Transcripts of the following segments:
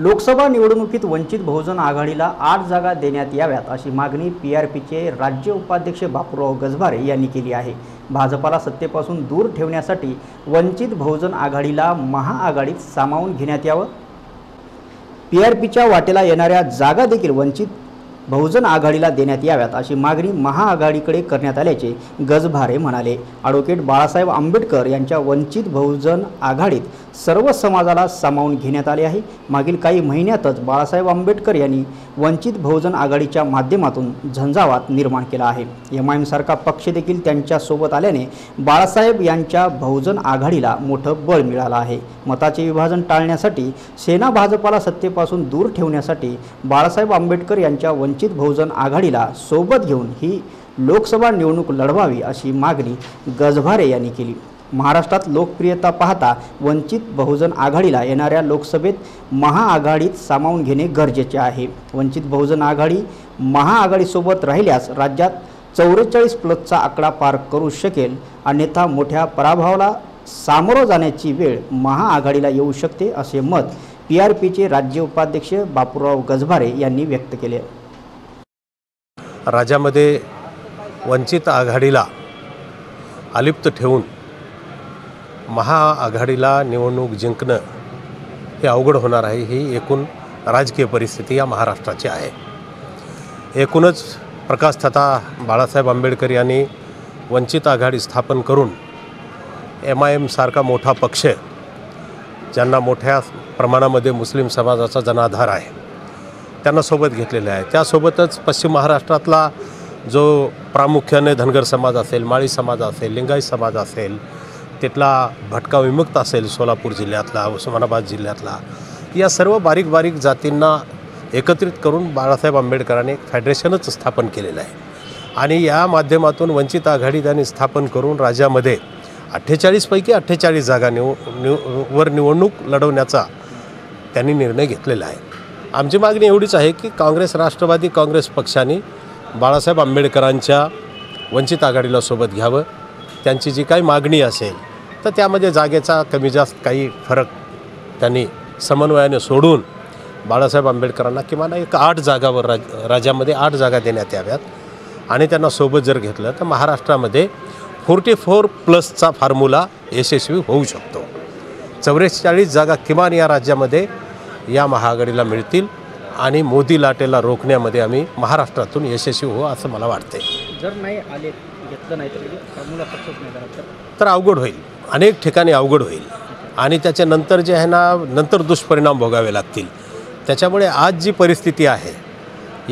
लोकसभा निवडणुकीत वंचित बहुजन आघाडीला आठ जागा देण्यात याव्यात अशी मागणी पी आर पीचे राज्य उपाध्यक्ष बापूराव गजभारे यांनी केली आहे. भाजपाला सत्तेपासून दूर ठेवण्यासाठी वंचित बहुजन आघाडीला महाआघाडीत सामावून घेण्यात यावं? पी आर पीच्या वाटेला येणाऱ्या जागा देखील वंचित बहुजन आघाडीला देण्यात याव्यात अशी मागणी महाआघाडीकडे करण्यात आल्याचे गजभारे म्हणाले. ॲडव्होकेट बाळासाहेब आंबेडकर यांच्या वंचित बहुजन आघाडीत सर्व समाजाला सामावून घेण्यात आले आहे. मागील काही महिन्यातच बाळासाहेब आंबेडकर यांनी वंचित बहुजन आघाडीच्या माध्यमातून झंझावात निर्माण केला आहे. एम आय एमसारखा पक्ष देखील त्यांच्यासोबत आल्याने बाळासाहेब यांच्या बहुजन आघाडीला मोठं बळ मिळालं आहे. मताचे विभाजन टाळण्यासाठी सेना भाजपाला सत्तेपासून दूर ठेवण्यासाठी बाळासाहेब आंबेडकर यांच्या वंचित बहुजन आघाडीला सोबत घेऊन ही लोकसभा निवडणूक लढवावी अशी मागणी गजभारे यांनी केली. महाराष्ट्रात लोकप्रियता पाहता वंचित बहुजन आघाडीला येणाऱ्या लोकसभेत महाआघाडीत सामावून घेणे गरजेचे आहे. वंचित बहुजन आघाडी महाआघाडीसोबत राहिल्यास राज्यात चौवेचाळीस प्लसचा आकडा पार करू शकेल. अन्यथा मोठ्या पराभवाला सामोरं जाण्याची वेळ महाआघाडीला येऊ शकते असे मत पी आर पीचे राज्य उपाध्यक्ष बापूराव गजभारे यांनी व्यक्त केले. राज्यामध्ये वंचित आघाडीला अलिप्त ठेवून महाआघाडीला निवडणूक जिंकणं हे अवघड होणार आहे ही एकूण राजकीय परिस्थिती या महाराष्ट्राची आहे. एकूणच प्रकाश तथा बाळासाहेब आंबेडकर यांनी वंचित आघाडी स्थापन करून एम आय एमसारखा मोठा पक्ष ज्यांना मोठ्या प्रमाणामध्ये मुस्लिम समाजाचा जनाधार आहे त्यांना सोबत घेतलेले आहे. त्यासोबतच पश्चिम महाराष्ट्रातला जो प्रामुख्याने धनगर समाज असेल माळी समाज असेल लिंगायत समाज असेल तिथला भटका विमुक्त असेल सोलापूर जिल्ह्यातला उस्मानाबाद जिल्ह्यातला. या सर्व बारीक बारीक जातींना एकत्रित करून बाळासाहेब आंबेडकरांनी एक फेडरेशनच स्थापन केलेलं आहे. आणि या माध्यमातून वंचित आघाडी त्यांनी स्थापन करून राज्यामध्ये अठ्ठेचाळीसपैकी अठ्ठेचाळीस जागा निव निव वर निवडणूक लढवण्याचा त्यांनी निर्णय घेतलेला आहे. आमची मागणी एवढीच आहे की काँग्रेस राष्ट्रवादी काँग्रेस पक्षाने बाळासाहेब आंबेडकरांच्या वंचित आघाडीला सोबत घ्यावं. त्यांची जी काही मागणी असेल तर त्यामध्ये जागेचा कमी जास्त काही फरक त्यांनी समन्वयाने सोडून बाळासाहेब आंबेडकरांना किमान एक आठ जागावर राज राज्यामध्ये आठ जागा देण्यात याव्यात. आणि त्यांना सोबत जर घेतलं तर महाराष्ट्रामध्ये फोर्टी फोर प्लसचा फॉर्म्युला यशस्वी होऊ शकतो. चौवेचाळीस जागा किमान या राज्यामध्ये या महाआघाडीला मिळतील आणि मोदी लाटेला रोखण्यामध्ये आम्ही महाराष्ट्रातून यशस्वी होऊ असं मला वाटते जर नाही आले घेतलं नाही तर फॉर्म्युला सक्सेस नाही झाला तर. अवघड होईल. अनेक ठिकाणी अवघड होईल. आणि त्याच्यानंतर जे आहे ना नंतर दुष्परिणाम भोगावे लागतील. त्याच्यामुळे आज जी परिस्थिती आहे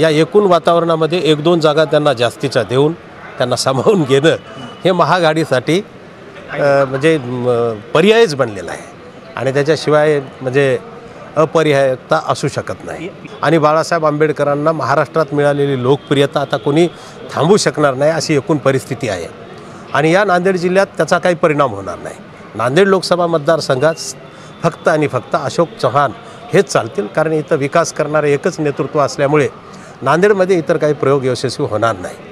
या एकूण वातावरणामध्ये एक दोन जागा त्यांना जास्तीच्या देऊन त्यांना सामावून घेणं हे महागाडीसाठी म्हणजे पर्यायच बनलेला आहे. आणि त्याच्याशिवाय म्हणजे अपरिहार्यता असू शकत नाही. आणि बाळासाहेब आंबेडकरांना महाराष्ट्रात मिळालेली लोकप्रियता आता कोणी थांबू शकणार नाही अशी एकूण परिस्थिती आहे. आणि या नांदेड जिल्ह्यात त्याचा काही परिणाम होणार नाही. नांदेड लोकसभा मतदारसंघात फक्त आणि फक्त अशोक चव्हाण हेच चालतील कारण इथं विकास करणारे एकच नेतृत्व असल्यामुळे नांदेडमध्ये इतर काही प्रयोग यशस्वी होणार नाही.